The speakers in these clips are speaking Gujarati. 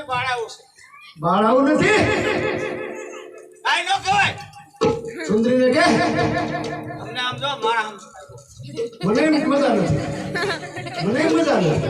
ને બાળાઓ નથી? કાઈ નો કહેવાય. સુંદરીને કે? અમને મને એમ મજા નથી મને એમ મજા નથી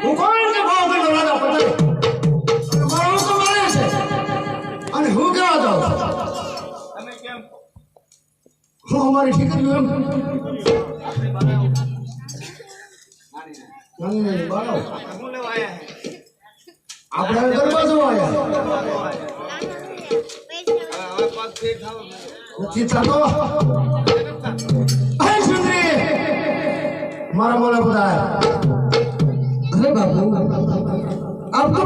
તું કોણ કે ભાવ કે રાજા પટેલ અમારે શીખર્યું એમ. આપણે ગરબા જોવા આવ્યા. નથી થતો મારા બોલા બધા અરે બાપુ, આપ તો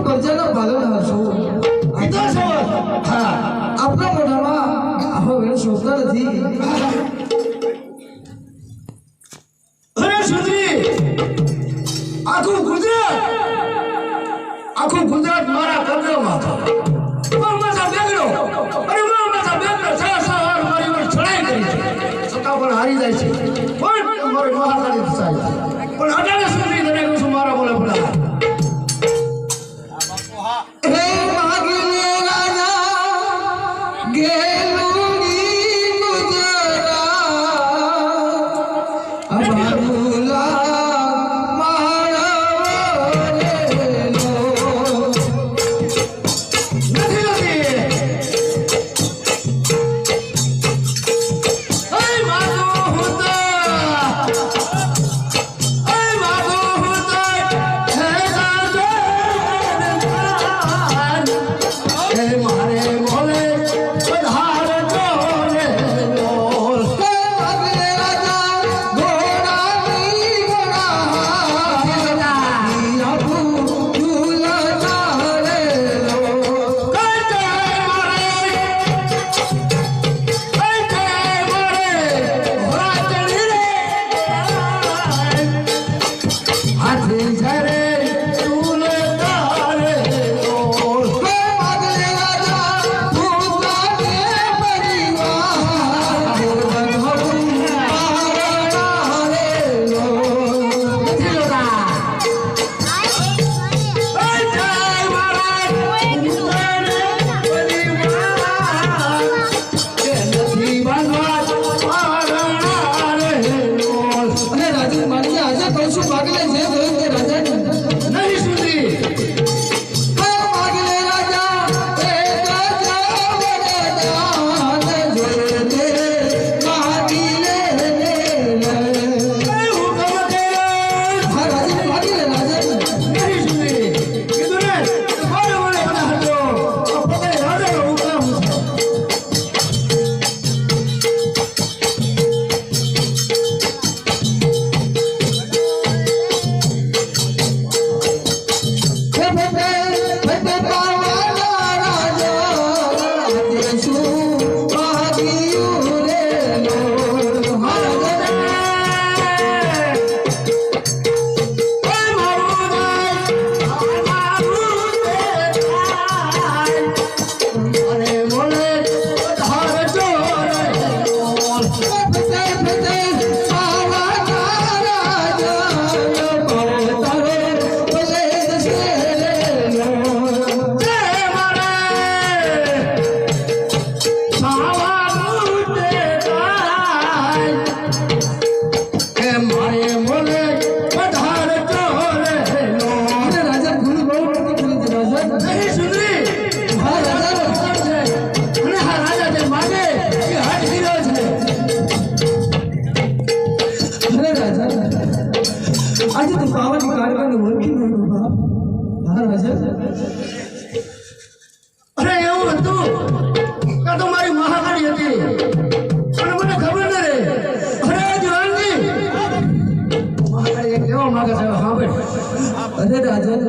આજે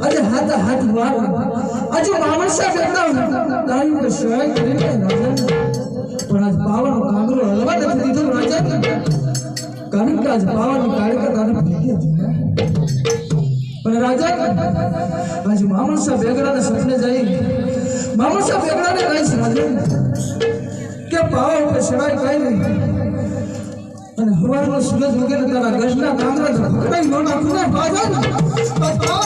આજે હાથ હાથ વાર આજે બાવન સાહેબ એકદમ ગાયું કે શોય કરીને રાજા પણ આજ બાવન કાગરો હલવા નથી દીધો રાજા કારણ કે આજ બાવન કાળકા તારે ભેગી સૂરજ વગેરે તારા ગજના કાંગરા પકડાઈ લોટ આપીને બાજા ને તો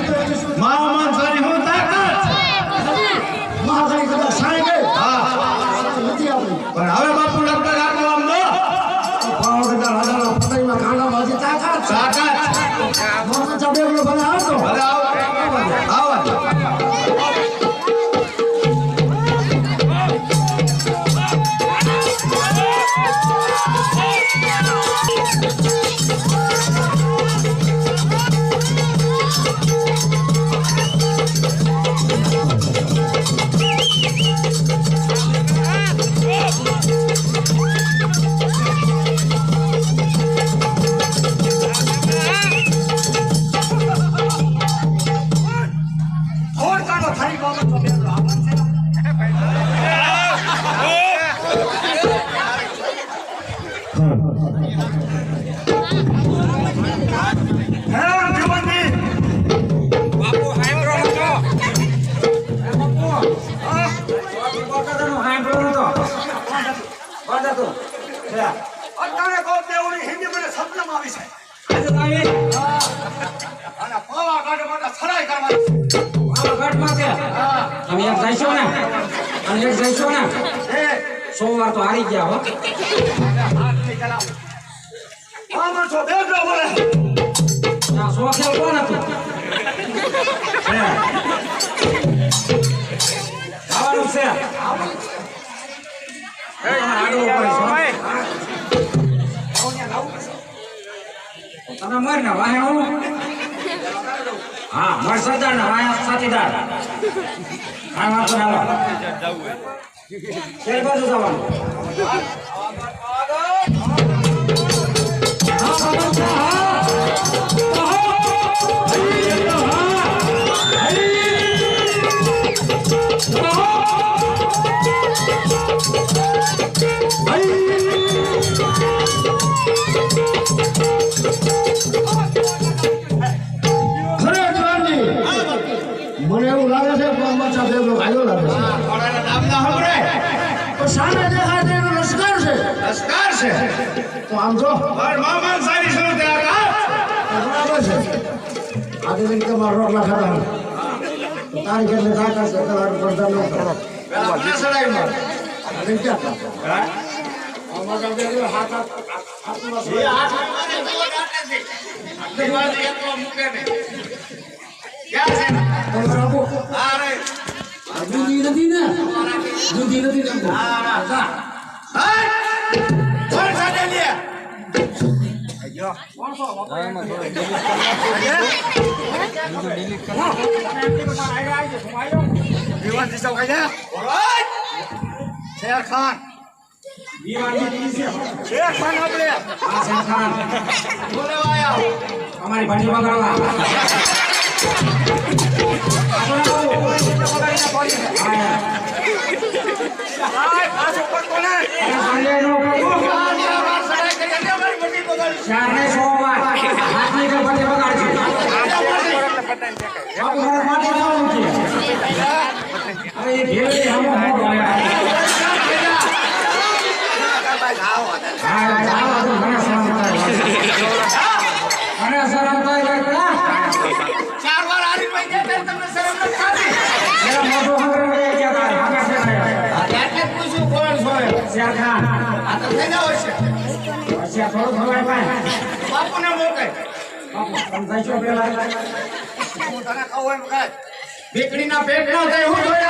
છે અને પાવાગઢ માટે સડાઈ કરવાની છે. તમે એક જઈશો ને અને એક જઈશો ને એ સોમવાર તો હારી ગયા હો. આમાં છો બેગડો બોલે આ સો ખેલ કોણ હતું હે. ખાવાનું છે આડું ઉપર તમે મર ને વાહે હું. હા મર સરદાર ને વાહે સાથીદાર. હા વાંધો ના હાલો. કઈ બાજુ જવાનું. છે. તો આમ જો. મામા સારી શું તાકાત બરાબર છે. આજે દિન તમારો રોટલા ખાતા તારી કેટલી તાકાત છે તમારું પડતા ન કરો. સડાઈ માર આજે ક્યાં તાકાત? અમારા બેગડો હાથ હાથ એ હાથ દીવાલ એકલો મૂકે ને ક્યાં છે? તમારા આપો. હા રે. દૂધી નથી ને? દૂધી નથી ને? હા હા? કોણ સાથે લે દીવાન દિશા કઈ જાય ઓય શેર ખાન શેર ખાન આપણે છે ખાન બોલે વાયા અમારી ભાંડી બગાડવા આય ચાર વાર હારી ભાઈ તમને શરમ નથી થોડું ખબર બાપુને મોકલે. બાપુ હું તને કહું એમ કાજ દીકરીના પેટ ના થાય હું જોઈ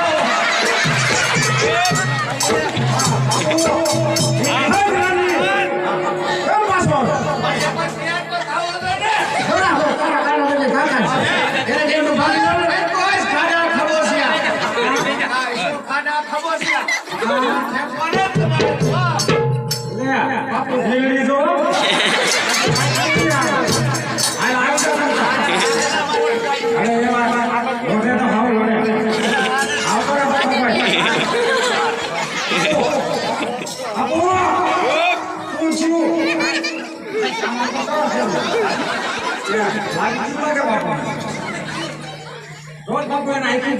રોજ બાપુ એને આઈકું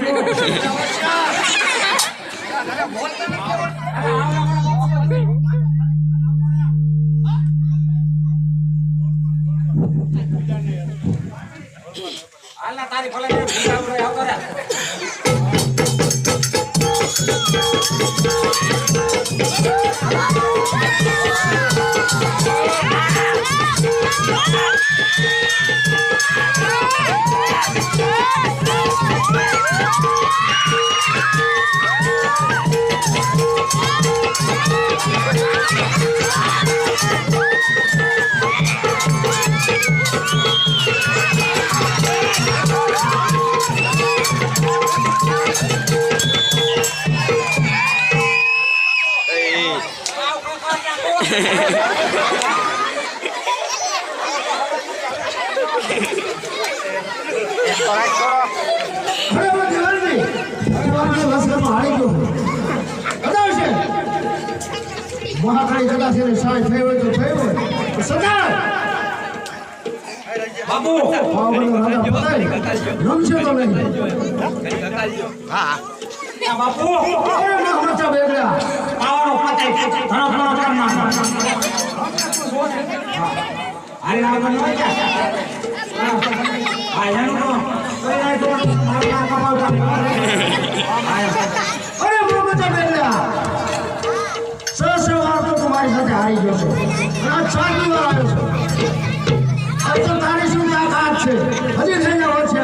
જો આલા તારી ફળે આવતો સાંજ થઈ હોય તો થઈ હોય સદા બાબુ રમશે તો નહીં હા બાપુ બેગડા પાવાનો પતાઈ ધણો ધણો કર અરે ના કર આ એનું કોઈ ના તો મારા કમાવતા તારી સાથે હારી ગયો છું. આ છ વાર આવ્યો છું. તારી શું તાકાત છે. હજી થઈ જાવ છે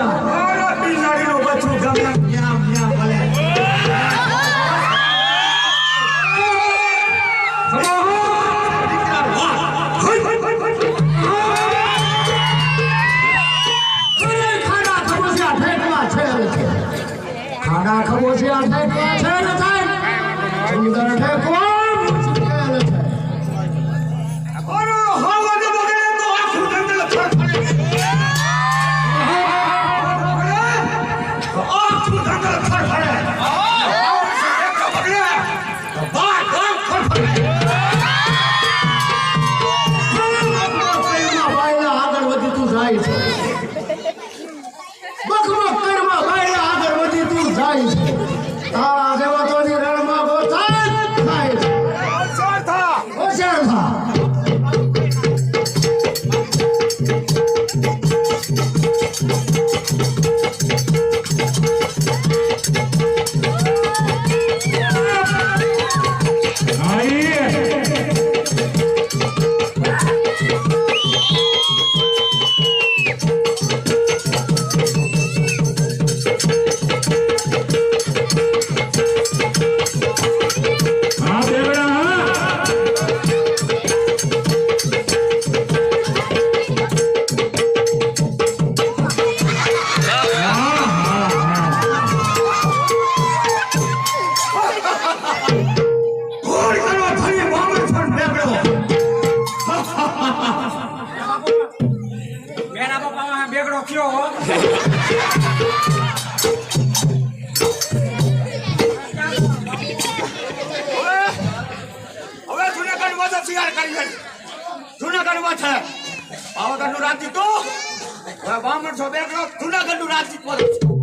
તો શિયાળ કરી ગઈ. જુનાગઢમાં છે. પાવાગઢનું રાજ્ય તો, હવે બ્રાહ્મણ છો બે જુનાગઢનું રાજ્ય